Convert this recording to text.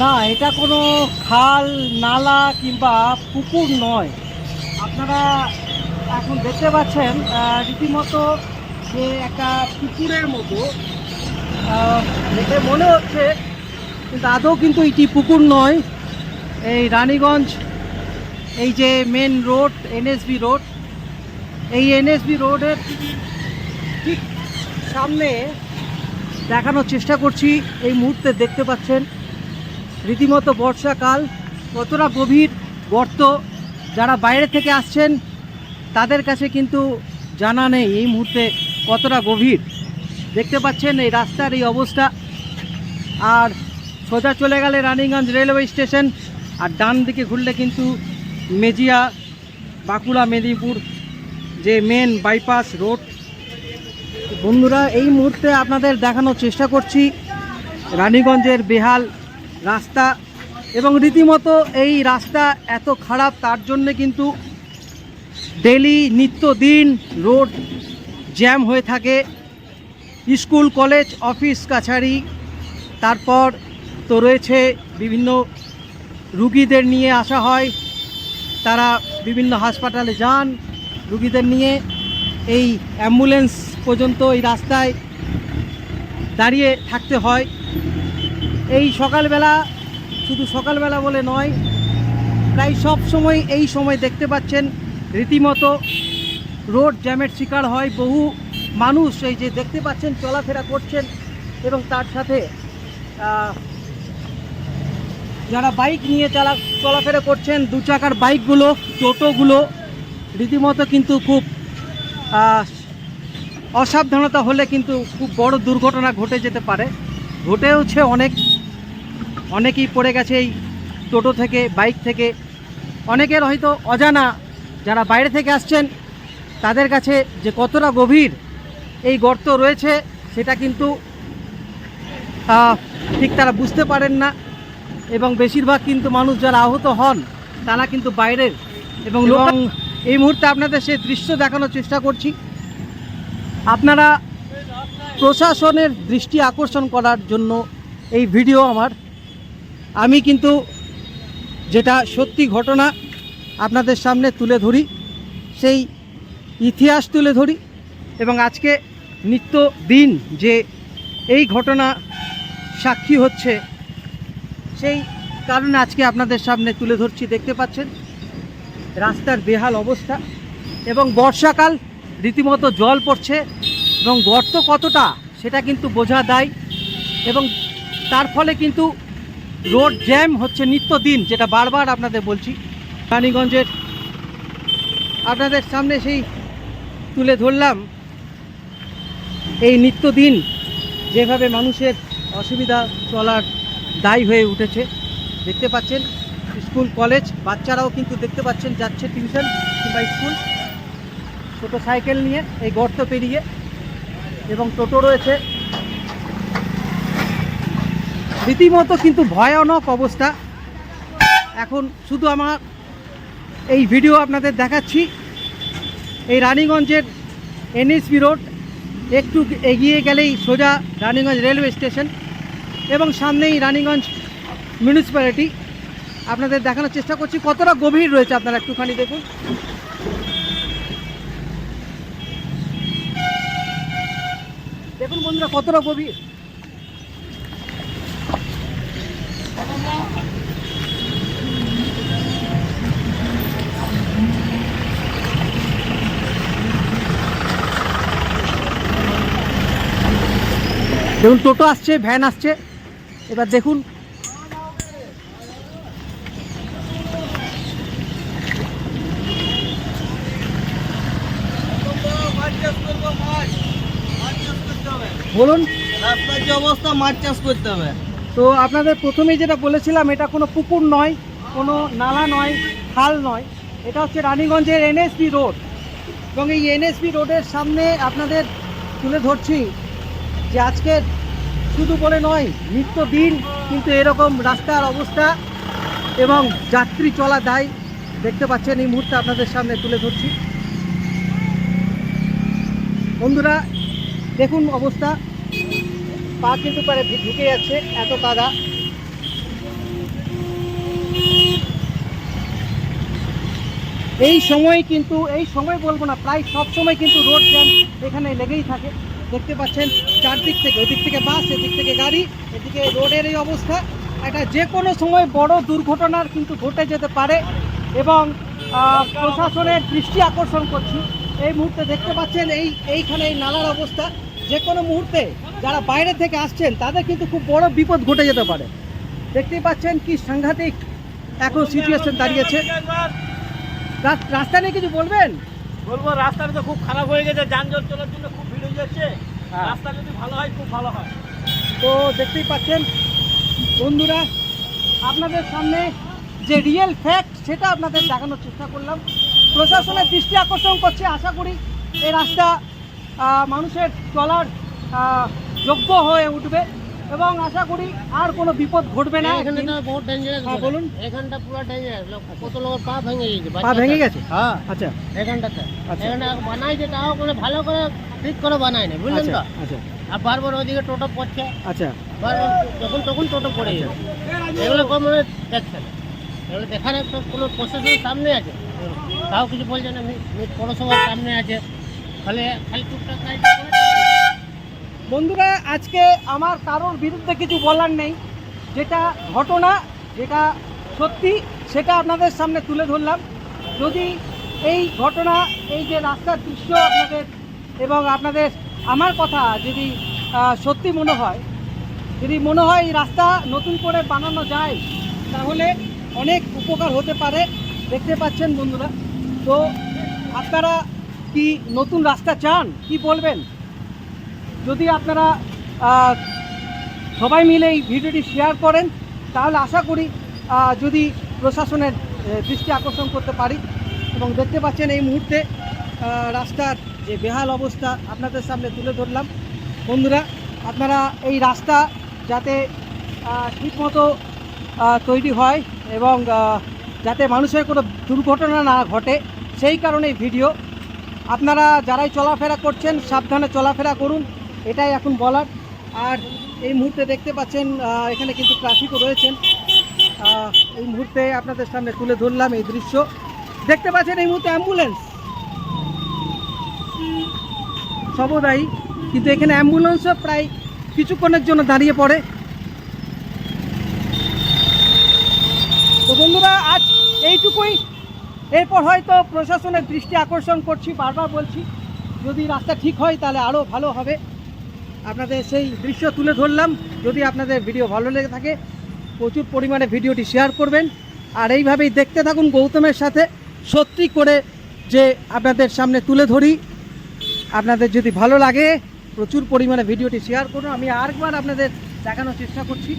না, এটা কোনো খাল, নালা কিংবা পুকুর নয়। আপনারা এখন দেখতে পাচ্ছেন রীতিমতো যে একটা পুকুরের মতো দেখে মনে হচ্ছে কিন্তু আদৌ কিন্তু এটি পুকুর নয়। এই রানীগঞ্জ, এই যে মেন রোড এনএসবি রোড এই এনএসবি রোডের ঠিক সামনে দেখানোর চেষ্টা করছি। এই মুহূর্তে দেখতে পাচ্ছেন, রীতিমতো বর্ষাকাল, কতটা গভীর গর্ত। যারা বাইরে থেকে আসছেন, তাদের কাছে কিন্তু জানা নেই এই মুহূর্তে কতটা গভীর। দেখতে পাচ্ছেন এই রাস্তার এই অবস্থা। আর সোজা চলে গেলে রানীগঞ্জ রেলওয়ে স্টেশন, আর ডান দিকে ঘুরলে কিন্তু মেজিয়া, বাঁকুড়া, মেদিনীপুর, যে মেন বাইপাস রোড বন্ধুরা, এই মুহূর্তে আপনাদের দেখানোর চেষ্টা করছি রানীগঞ্জের বেহাল রাস্তা, এবং রীতিমতো এই রাস্তা এত খারাপ, তার জন্য কিন্তু ডেলি নিত্যদিন রোড জ্যাম হয়ে থাকে। স্কুল, কলেজ, অফিস, কাছারি তারপর তো রয়েছে বিভিন্ন রুগীদের নিয়ে আসা হয়। তারা বিভিন্ন হাসপাতালে যান। রুগীদের নিয়ে এই অ্যাম্বুলেন্স পর্যন্ত এই রাস্তায় দাঁড়িয়ে থাকতে হয়। এই সকালবেলা, শুধু সকালবেলা বলে নয়, প্রায় সব সময় এই সময় দেখতে পাচ্ছেন, রীতিমতো রোড জ্যামের শিকার হয়। বহু মানুষ এই যে দেখতে পাচ্ছেন, চলাফেরা করছেন এবং তার সাথে যারা বাইক নিয়ে চালা চলাফেরা করছেন, দু চাকার বাইকগুলো, টোটোগুলো, রীতিমতো কিন্তু খুব অসাবধানতা হলে কিন্তু খুব বড় দুর্ঘটনা ঘটে যেতে পারে। ঘটেওছে অনেক, অনেকেই পড়ে গেছে এই টোটো থেকে, বাইক থেকে। অনেকের হয়তো অজানা যারা বাইরে থেকে আসছেন, তাদের কাছে যে কতটা গভীর এই গর্ত রয়েছে, সেটা কিন্তু ঠিক তারা বুঝতে পারেন না। এবং বেশিরভাগ কিন্তু মানুষ যারা আহত হন তারা কিন্তু বাইরের। এবং এবং এই মুহূর্তে আপনাদের সেই দৃশ্য দেখানোর চেষ্টা করছি। আপনারা প্রশাসনের দৃষ্টি আকর্ষণ করার জন্য এই ভিডিও আমার। আমি কিন্তু যেটা সত্যি ঘটনা আপনাদের সামনে তুলে ধরি সেই ইতিহাস তুলে ধরি। এবং আজকে নিত্য দিন যে এই ঘটনা সাক্ষী হচ্ছে। সেই কারণে আজকে আপনাদের সামনে তুলে ধরছি, দেখতে পাচ্ছেন? রাস্তার বেহাল অবস্থা এবং বর্ষাকাল রীতিমতো জল পড়ছে এবং গর্ত কতটা সেটা কিন্তু বোঝা দেয় এবং তার ফলে কিন্তু রোড জ্যাম হচ্ছে নিত্যদিন, যেটা বারবার আপনাদের বলছি। রানীগঞ্জের আপনাদের সামনে সেই তুলে ধরলাম। এই নিত্যদিন যেভাবে মানুষের অসুবিধা চলার দায়ী হয়ে উঠেছে। দেখতে পাচ্ছেন, স্কুল, কলেজ, বাচ্চারাও কিন্তু দেখতে পাচ্ছেন যাচ্ছে টিউশন কিংবা স্কুল। ছোটো সাইকেল নিয়ে, এই গর্ত পেরিয়ে এবং টোটো রয়েছে। রীতিমতো কিন্তু ভয়ানক অবস্থা। এখন শুধু আমার এই ভিডিও আপনাদের দেখাচ্ছি। এই রানীগঞ্জের এনএসপি রোড একটু এগিয়ে গেলেই সোজা রানীগঞ্জ রেলওয়ে স্টেশন এবং সামনেই রানীগঞ্জ মিউনিসিপ্যালিটি। আপনাদের দেখানোর চেষ্টা করছি, কতটা গভীর রয়েছে আপনারা একটুখানি দেখুন। দেখুন বন্ধুরা, কতটা গভীর। দেখুন, টোটো আসছে ভ্যান আসছে। এবার দেখুন। বলুন। রাস্তার যে অবস্থা মাছ চাষ করতে হবে তো আপনাদের প্রথমেই যেটা বলেছিলাম, এটা কোনো পুকুর নয়, কোনো নালা নয়, খাল নয়। এটা হচ্ছে রানীগঞ্জের এনএসপি রোড। এবং এই এনএসপি রোডের সামনে আপনাদের তুলে ধরছি যে আজকে শুধু বলে নয় নিত্যদিন কিন্তু এরকম রাস্তার অবস্থা এবং যাত্রী চলা দায় দেখতে পাচ্ছেন এই মুহূর্তে আপনাদের সামনে তুলে ধরছি। বন্ধুরা, দেখুন অবস্থা। পা কিন্তু পারে ঢুকে যাচ্ছে, এত কাদা এই সময় কিন্তু এই সময় বলব না, প্রায় সব সময় কিন্তু রোড জ্যাম এখানে লেগেই থাকে। দেখতে পাচ্ছেন চারদিক থেকে ওদিক থেকে বাস, এদিক থেকে গাড়ি, এদিকে রোডের এই অবস্থা। একটা যে কোনো সময় বড় দুর্ঘটনার কিন্তু ঘটে যেতে পারে এবং প্রশাসনের দৃষ্টি আকর্ষণ করছি। এই মুহূর্তে দেখতে পাচ্ছেন এই, এইখানে এই নালার অবস্থা। যে কোনো মুহূর্তে যারা বাইরে থেকে আসছেন, তাদের কিন্তু খুব বড় বিপদ ঘটে যেতে পারে। দেখতেই পাচ্ছেন কি সাংঘাতিক এখন সিচুয়েশন দাঁড়িয়েছে। রাস- রাস্তা নিয়ে কিছু বলবেন? বলব, রাস্তাটা তো খুব খারাপ হয়ে গেছে, যানজট চলার জন্য খুব হয়ে যাচ্ছে হ্যাঁ। রাস্তা যদি ভালো হয় খুব ভালো হয়। তো দেখতেই পাচ্ছেন বন্ধুরা আপনাদের সামনে যে রিয়েল ফ্যাক্ট সেটা আপনাদের দেখানোর চেষ্টা করলাম। প্রশাসনের দৃষ্টি আকর্ষণ করছে আশা করি এই রাস্তা মানুষের চলার যোগ্য হয়ে উঠবে। এবং আশা করি আর কোনো বিপদ ঘটবে না। এখানে তো বহুত ডেঞ্জারাস হ্যাঁ, বলুন। এখানটা পুরো ডেঞ্জারাস কত লোকের পা ভেঙে গেছে পা ভেঙে গেছে? হ্যাঁ। আচ্ছা। এখানটাতে। আচ্ছা। এখানে বানাইছে তাও করে ভালো করে ঠিক করে বানায় না বুঝলেন আচ্ছা তো? আচ্ছা। আর বারবার ওইদিকে টোটো পড়ছে। আচ্ছা। বারবার যখন তখন টোটো পড়ে যাচ্ছে এগুলো কম মানে দেখছে না। এগুলো দেখার একটা কোনো প্রশাসনের সামনে আছে। তাও কিছু বলছে না পৌরসভার সামনে আছে। খালি খালি টুকটাক বন্ধুরা, আজকে আমার কারোর বিরুদ্ধে কিছু বলার নেই। যেটা ঘটনা, যেটা সত্যি, সেটা আপনাদের সামনে তুলে ধরলাম। যদি এই ঘটনা, এই যে রাস্তার দৃশ্য আপনাদের এবং আপনাদের আমার কথা যদি সত্যি মনে হয়, যদি মনে হয় এই রাস্তা নতুন করে বানানো যায়, তাহলে অনেক উপকার হতে পারে। দেখতে পাচ্ছেন বন্ধুরা, তো আপনারা কি নতুন রাস্তা চান? কি বলবেন? যদি আপনারা সবাই মিলে এই ভিডিওটি শেয়ার করেন, তাহলে আশা করি যদি প্রশাসনের দৃষ্টি আকর্ষণ করতে পারি এবং দেখতে পাচ্ছেন এই মুহূর্তে রাস্তার যে বেহাল অবস্থা আপনাদের সামনে তুলে ধরলাম। বন্ধুরা, আপনারা এই রাস্তা যাতে ঠিকমতো তৈরি হয় এবং যাতে মানুষের কোনো দুর্ঘটনা না ঘটে, সেই কারণে ভিডিও। আপনারা যারাই চলাফেরা করছেন, সাবধানে চলাফেরা করুন। এটাই এখন বলার। আর এই মুহূর্তে দেখতে পাচ্ছেন এখানে কিন্তু ট্রাফিকও রয়েছেন এই মুহূর্তে আপনাদের সামনে তুলে ধরলাম এই দৃশ্য। দেখতে পাচ্ছেন এই মুহূর্তে অ্যাম্বুলেন্স সবদাই কিন্তু এখানে অ্যাম্বুলেন্সও প্রায় কিছুক্ষণের জন্য দাঁড়িয়ে পড়ে। তো বন্ধুরা, আজ এইটুকুই। এরপর হয়তো প্রশাসনের দৃষ্টি আকর্ষণ করছি, বারবার বলছি। যদি রাস্তা ঠিক হয়, তাহলে আরও ভালো হবে। আপনাদের সেই দৃশ্য তুলে ধরলাম। যদি আপনাদের ভিডিও ভালো লেগে থাকে, প্রচুর পরিমাণে ভিডিওটি শেয়ার করবেন। আর এইভাবেই দেখতে থাকুন গৌতমের সাথে। সত্যি করে যে আপনাদের সামনে তুলে ধরি। আপনাদের যদি ভালো লাগে, প্রচুর পরিমাণে ভিডিওটি শেয়ার করুন। আমি আরেকবার আপনাদের দেখানোর চেষ্টা করছি।